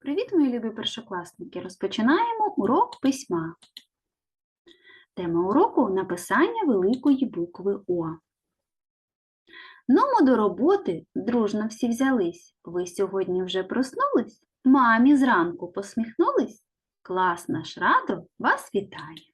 Привіт, мої любі першокласники! Розпочинаємо урок письма. Тема уроку написання великої букви О. Ному до роботи дружно всі взялись. Ви сьогодні вже проснулись? Мамі зранку посміхнулись? Клас наш радо вас вітає!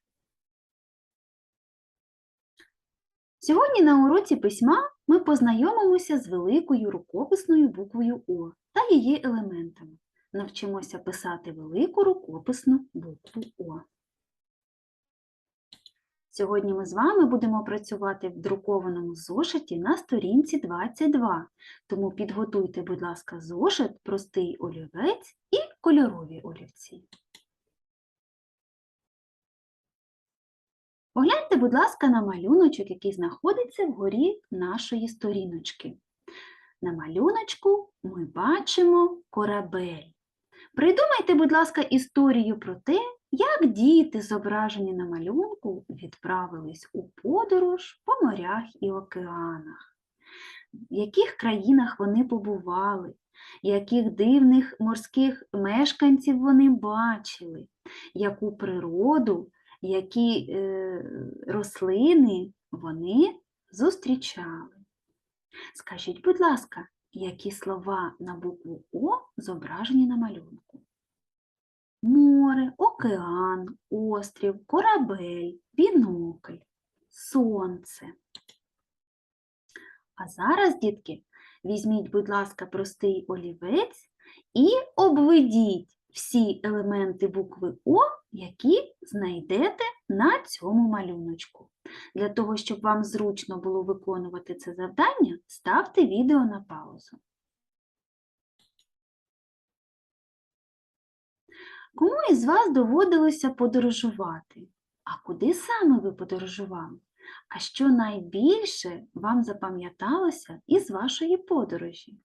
Сьогодні на уроці письма ми познайомимося з великою рукописною буквою О та її елементами навчимося писати велику рукописну букву О. Сьогодні ми з вами будемо працювати в друкованому зошиті на сторінці 22, тому підготуйте, будь ласка, зошит, простий олівець і кольорові олівці. Погляньте, будь ласка, на малюночок, який знаходиться вгорі нашої сторіночки. На малюночку ми бачимо корабель. Придумайте, будь ласка, історію про те, як діти, зображені на малюнку, відправились у подорож по морях і океанах, в яких країнах вони побували, яких дивних морських мешканців вони бачили, яку природу, які е, рослини вони зустрічали. Скажіть, будь ласка, які слова на букву О зображені на малюнку. Море, океан, острів, корабель, бінокль, сонце. А зараз, дітки, візьміть, будь ласка, простий олівець і обведіть всі елементи букви О, які знайдете на цьому малюночку. Для того, щоб вам зручно було виконувати це завдання, ставте відео на паузу. Кому із вас доводилося подорожувати? А куди саме ви подорожували? А що найбільше вам запам'яталося із вашої подорожі?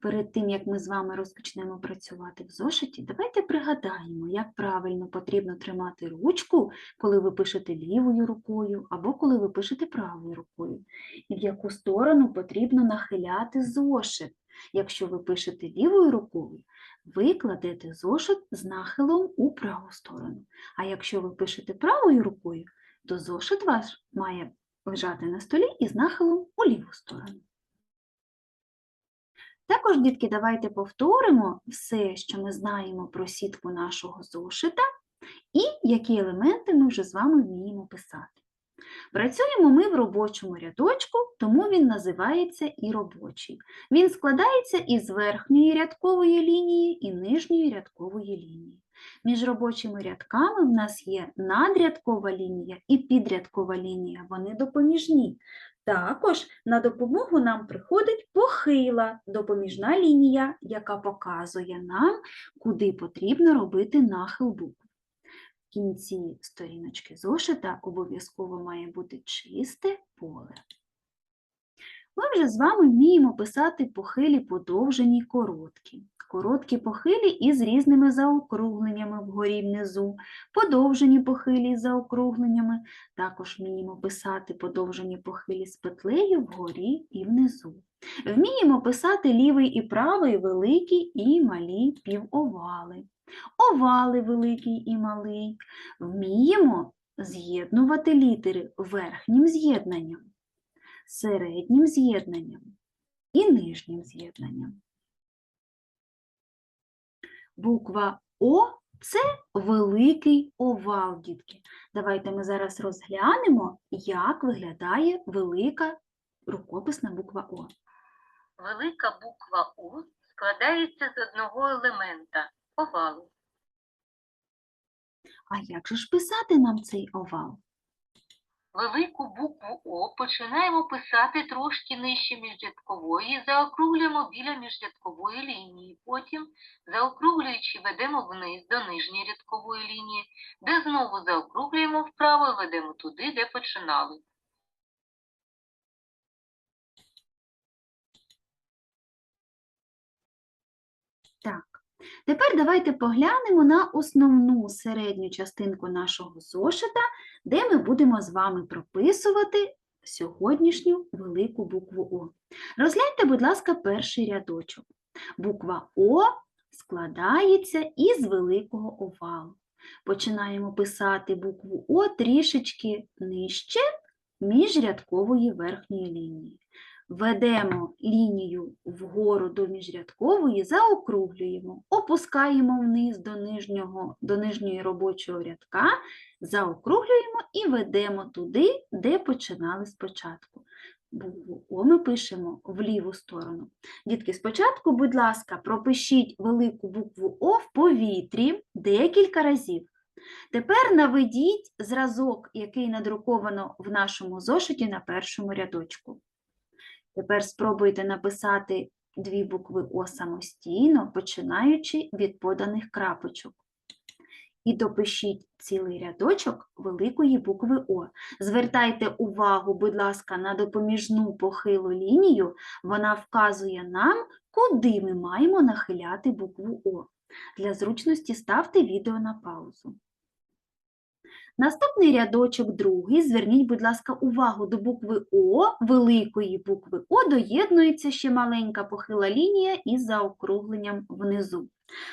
Перед тим, як ми з вами розпочнемо працювати в зошиті, давайте пригадаємо, як правильно потрібно тримати ручку, коли ви пишете лівою рукою або коли ви пишете правою рукою, і в яку сторону потрібно нахиляти зошит. Якщо ви пишете лівою рукою, ви кладете зошит з нахилом у праву сторону. А якщо ви пишете правою рукою, то зошит ваш має лежати на столі із нахилом у ліву сторону. Також, дітки, давайте повторимо все, що ми знаємо про сітку нашого зошита і які елементи ми вже з вами вміємо писати. Працюємо ми в робочому рядочку, тому він називається і робочий. Він складається із верхньої рядкової лінії і нижньої рядкової лінії. Між робочими рядками в нас є надрядкова лінія і підрядкова лінія, вони допоміжні. Також на допомогу нам приходить похила допоміжна лінія, яка показує нам, куди потрібно робити нахил букв. В кінці сторіночки зошита обов'язково має бути чисте поле. Ми вже з вами вміємо писати похилі подовжені короткі. Короткі похилі із різними заокругленнями вгорі внизу, подовжені похилі з заокругленнями, також вміємо писати подовжені похилі з петлею вгорі і внизу. Вміємо писати лівий і правий великі і малі півовали, овали великий і малий. Вміємо з'єднувати літери верхнім з'єднанням, середнім з'єднанням і нижнім з'єднанням. Буква О це великий овал, дітки. Давайте ми зараз розглянемо, як виглядає велика рукописна буква О. Велика буква У складається з одного елемента овалу. А як же ж писати нам цей овал? Велику букву О починаємо писати трошки нижче міжрядкової, заокруглюємо біля міжрядкової лінії. Потім, заокруглюючи, ведемо вниз до нижньої рядкової лінії, де знову заокруглюємо вправо і ведемо туди, де починали. Так. Тепер давайте поглянемо на основну середню частинку нашого зошита, де ми будемо з вами прописувати сьогоднішню велику букву О. Розгляньте, будь ласка, перший рядочок. Буква О складається із великого овалу. Починаємо писати букву О трішечки нижче міжрядкової верхньої лінії. Ведемо лінію вгору до міжрядкової, заокруглюємо, опускаємо вниз до, нижнього, до нижньої робочого рядка, заокруглюємо і ведемо туди, де починали спочатку. Букву О ми пишемо в ліву сторону. Дітки, спочатку, будь ласка, пропишіть велику букву О в повітрі декілька разів. Тепер наведіть зразок, який надруковано в нашому зошиті на першому рядочку. Тепер спробуйте написати дві букви О самостійно, починаючи від поданих крапочок. І допишіть цілий рядочок великої букви О. Звертайте увагу, будь ласка, на допоміжну похилу лінію. Вона вказує нам, куди ми маємо нахиляти букву О. Для зручності ставте відео на паузу. Наступний рядочок, другий, зверніть, будь ласка, увагу до букви О, великої букви О доєднується ще маленька похила лінія із заокругленням внизу.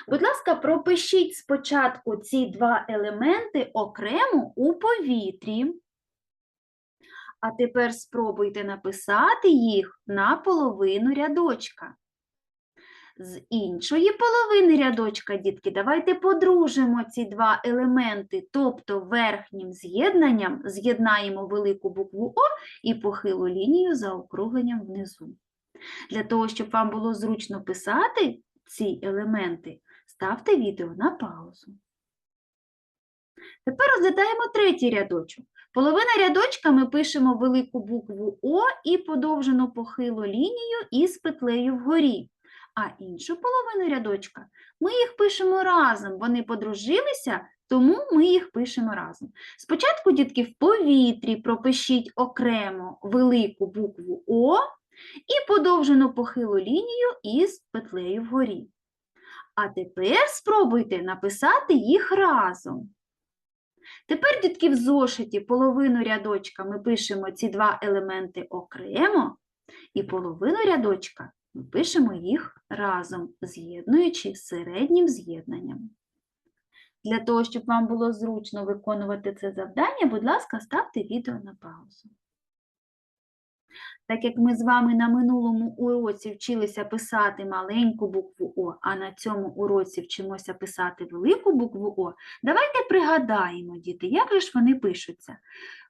Будь ласка, пропишіть спочатку ці два елементи окремо у повітрі. А тепер спробуйте написати їх на половину рядочка. З іншої половини рядочка, дітки, давайте подружимо ці два елементи, тобто верхнім з'єднанням з'єднаємо велику букву О і похилу лінію за округленням внизу. Для того, щоб вам було зручно писати ці елементи, ставте відео на паузу. Тепер розглядаємо третій рядочок. Половина рядочка ми пишемо велику букву О і подовжену похилу лінію із петлею вгорі. А іншу половину рядочка ми їх пишемо разом. Вони подружилися, тому ми їх пишемо разом. Спочатку, дітки, в повітрі пропишіть окремо велику букву О і подовжену похилу лінію із петлею вгорі. А тепер спробуйте написати їх разом. Тепер, дітки, в зошиті половину рядочка ми пишемо ці два елементи окремо, і половину рядочка пишемо їх разом, з'єднуючи середнім з'єднанням. Для того, щоб вам було зручно виконувати це завдання, будь ласка, ставте відео на паузу. Так як ми з вами на минулому уроці вчилися писати маленьку букву О, а на цьому уроці вчимося писати велику букву О, давайте пригадаємо, діти, як же ж вони пишуться.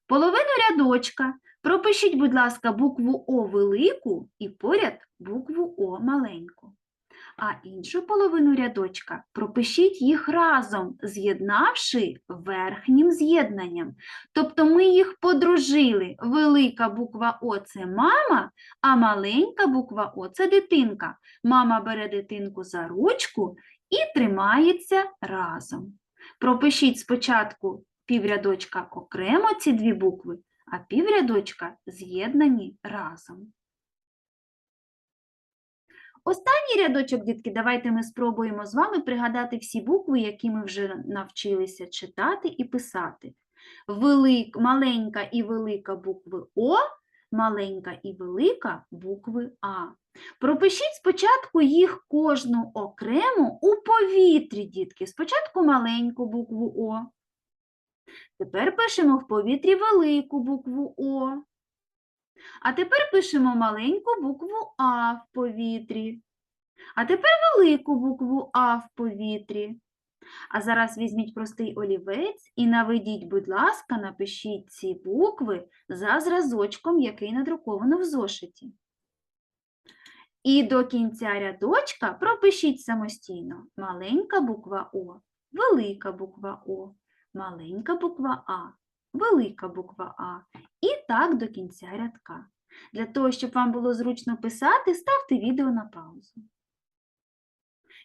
Половину рядочка пропишіть, будь ласка, букву О велику і поряд букву О маленьку. А іншу половину рядочка пропишіть їх разом, з'єднавши верхнім з'єднанням. Тобто ми їх подружили. Велика буква О це мама, а маленька буква О це дитинка. Мама бере дитинку за ручку і тримається разом. Пропишіть спочатку піврядочка окремо ці дві букви, а піврядочка з'єднані разом. Останній рядочок, дітки, давайте ми спробуємо з вами пригадати всі букви, які ми вже навчилися читати і писати. Велик, маленька і велика букви О, маленька і велика букви А. Пропишіть спочатку їх кожну окремо у повітрі, дітки. Спочатку маленьку букву О. Тепер пишемо в повітрі велику букву О. А тепер пишемо маленьку букву А в повітрі. А тепер велику букву А в повітрі. А зараз візьміть простий олівець і наведіть, будь ласка, напишіть ці букви за зразочком, який надруковано в зошиті. І до кінця рядочка пропишіть самостійно маленька буква О, велика буква О, маленька буква А, велика буква А. І так до кінця рядка. Для того, щоб вам було зручно писати, ставте відео на паузу.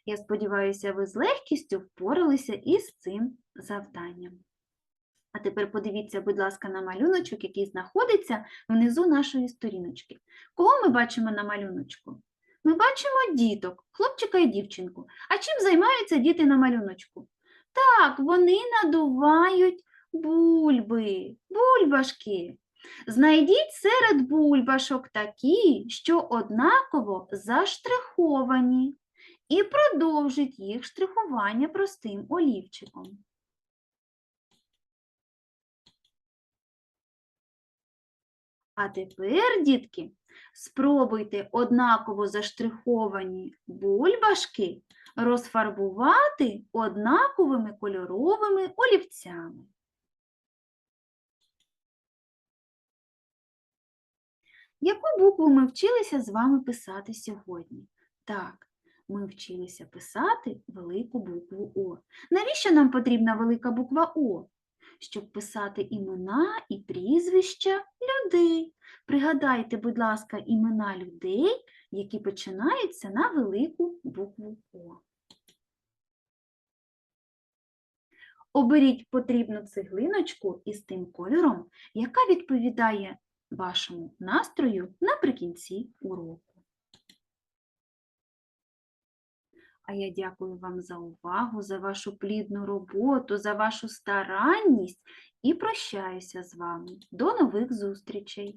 Я сподіваюся, ви з легкістю впоралися із цим завданням. А тепер подивіться, будь ласка, на малюночок, який знаходиться внизу нашої сторіночки. Кого ми бачимо на малюночку? Ми бачимо діток, хлопчика і дівчинку. А чим займаються діти на малюночку? Так, вони надувають бульби, бульбашки. Знайдіть серед бульбашок такі, що однаково заштриховані, і продовжіть їх штрихування простим олівчиком. А тепер, дітки, спробуйте однаково заштриховані бульбашки розфарбувати однаковими кольоровими олівцями. Яку букву ми вчилися з вами писати сьогодні? Так, ми вчилися писати велику букву О. Навіщо нам потрібна велика буква О? Щоб писати імена і прізвища людей. Пригадайте, будь ласка, імена людей, які починаються на велику букву О. Оберіть потрібну цеглиночку із тим кольором, яка відповідає вашому настрою наприкінці уроку. А я дякую вам за увагу, за вашу плідну роботу, за вашу старанність і прощаюся з вами. До нових зустрічей!